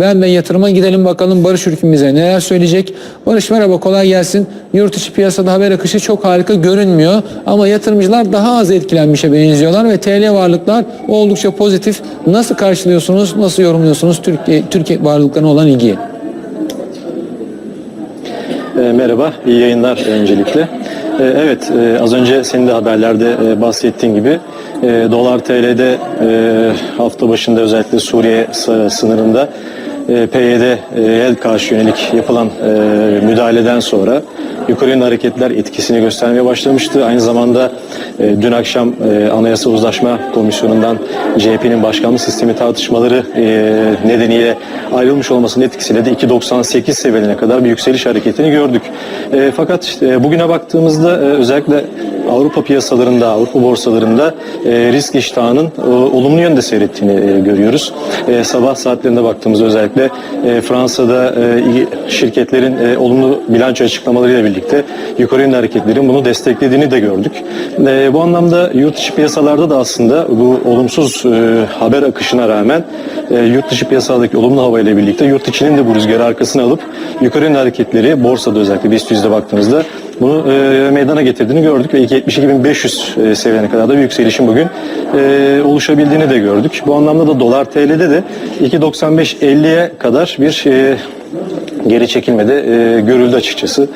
Ve yatırıma gidelim bakalım Barış Ürkün bize neler söyleyecek. Barış merhaba kolay gelsin. Yurt içi piyasada haber akışı çok harika görünmüyor. Ama yatırımcılar daha az etkilenmişe benziyorlar ve TL varlıklar oldukça pozitif. Nasıl karşılıyorsunuz, nasıl yorumluyorsunuz Türkiye, Türkiye varlıklarına olan ilgiyi? E, merhaba, iyi yayınlar öncelikle. E, evet, e, az önce senin de haberlerde e, bahsettiğin gibi e, dolar TL'de e, hafta başında özellikle Suriye sı- sınırında PYD'ye karşı yönelik yapılan e, müdahaleden sonra yönlü hareketler etkisini göstermeye başlamıştı. Aynı zamanda e, dün akşam e, Anayasa Uzlaşma Komisyonu'ndan CHP'nin başkanlık sistemi tartışmaları e, nedeniyle ayrılmış olmasının etkisiyle de 2.98 seviyelerine kadar bir yükseliş hareketini gördük. E, fakat e, bugüne baktığımızda e, özellikle Avrupa piyasalarında, Avrupa borsalarında e, risk iştahının e, olumlu yönde seyrettiğini e, görüyoruz. E, sabah saatlerinde baktığımızda özellikle e, Fransa'da e, şirketlerin e, olumlu bilanço açıklamalarıyla birlikte yukarı yönlü hareketlerin bunu desteklediğini de gördük. E, bu anlamda yurt dışı piyasalarda da aslında bu olumsuz e, haber akışına rağmen e, yurt dışı piyasadaki olumlu havayla birlikte yurt içinin de bu rüzgarı arkasına alıp yukarı yönlü hareketleri borsada özellikle BIST 100'de baktığımızda bunu e, meydana getirdiğini gördük ve 72.500 e, seviyene kadar da bir yükselişin bugün e, oluşabildiğini de gördük. Bu anlamda da dolar TL'de de 2.95-50'ye kadar bir e, geri çekilmede e, görüldü açıkçası.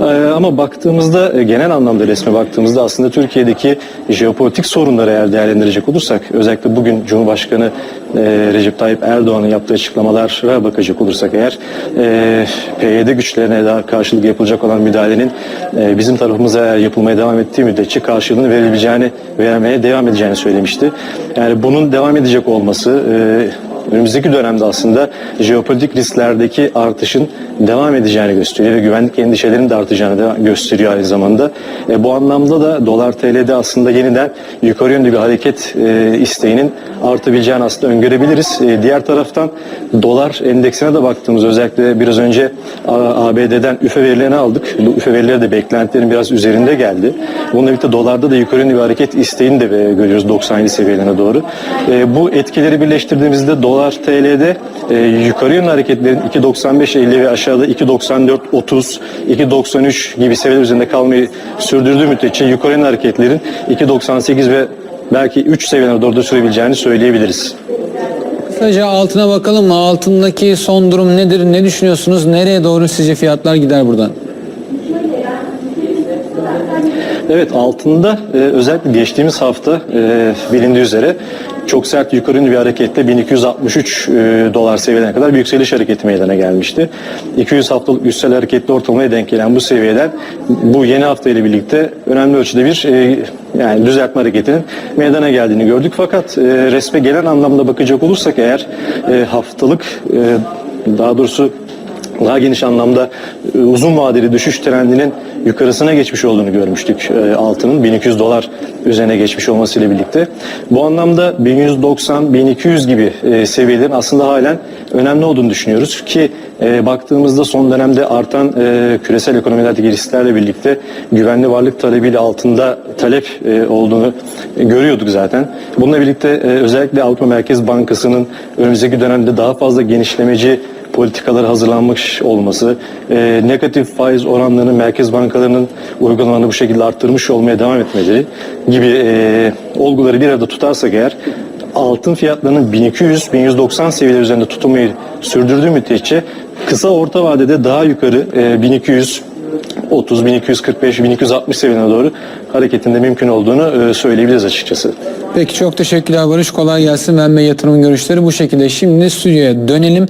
E, ama baktığımızda e, genel anlamda resme baktığımızda aslında Türkiye'deki jeopolitik sorunları eğer değerlendirecek olursak özellikle bugün Cumhurbaşkanı e, Recep Tayyip Erdoğan'ın yaptığı açıklamalara bakacak olursak eğer e, PYD güçlerine daha karşılık yapılacak olan müdahalenin e, bizim tarafımıza eğer yapılmaya devam ettiği müddetçe karşılığını verebileceğini vermeye devam edeceğini söylemişti. Yani bunun devam edecek olması e, önümüzdeki dönemde aslında jeopolitik risklerdeki artışın devam edeceğini gösteriyor ve güvenlik endişelerinin de artacağını da gösteriyor aynı zamanda. E, bu anlamda da dolar TL'de aslında yeniden yukarı yönlü bir hareket e, isteğinin artabileceğini aslında öngörebiliriz. E, diğer taraftan dolar endeksine de baktığımız özellikle biraz önce ABD'den üfe verilerini aldık. Bu üfe verileri de beklentilerin biraz üzerinde geldi. Bununla birlikte dolarda da yukarı yönlü bir hareket isteğini de e, görüyoruz 97 seviyelerine doğru. E, bu etkileri birleştirdiğimizde dolar TL'de e, yukarı yönlü hareketlerin 2.95-50 ve aşağıda 2.94-30, 2.93 gibi seviyeler üzerinde kalmayı sürdürdüğü müddetçe yukarı yönlü hareketlerin 2.98 ve belki 3 seviyelere doğru da sürebileceğini söyleyebiliriz. Kısaca altına bakalım mı? Altındaki son durum nedir? Ne düşünüyorsunuz? Nereye doğru sizce fiyatlar gider buradan? Evet altında e, özellikle geçtiğimiz hafta e, bilindiği üzere çok sert yukarı bir hareketle 1263 e, dolar seviyelerine kadar bir yükseliş hareketi meydana gelmişti. 200 haftalık üstel hareketli ortalamaya denk gelen bu seviyeden bu yeni hafta ile birlikte önemli ölçüde bir e, yani düzeltme hareketinin meydana geldiğini gördük. Fakat e, resme gelen anlamda bakacak olursak eğer haftalık daha doğrusu daha geniş anlamda e, uzun vadeli düşüş trendinin yukarısına geçmiş olduğunu görmüştük e, altının 1200 dolar üzerine geçmiş olmasıyla birlikte. Bu anlamda 1190-1200 gibi e, seviyelerin aslında halen önemli olduğunu düşünüyoruz ki baktığımızda son dönemde artan küresel ekonomilerdeki risklerle birlikte güvenli varlık talebiyle altında talep olduğunu görüyorduk zaten. Bununla birlikte özellikle Avrupa Merkez Bankası'nın önümüzdeki dönemde daha fazla genişlemeci politikalar hazırlanmış olması, e, negatif faiz oranlarının merkez bankalarının uygulamalarını bu şekilde arttırmış olmaya devam etmeleri gibi e, olguları bir arada tutarsak eğer altın fiyatlarının 1200-1190 seviyeler üzerinde tutunmayı sürdürdüğü müddetçe kısa orta vadede daha yukarı e, 1200 30, 1245, 1260 seviyelerine doğru hareketinde mümkün olduğunu e, söyleyebiliriz açıkçası. Peki çok teşekkürler Barış. Kolay gelsin. Ben ve yatırım görüşleri bu şekilde. Şimdi stüdyoya dönelim.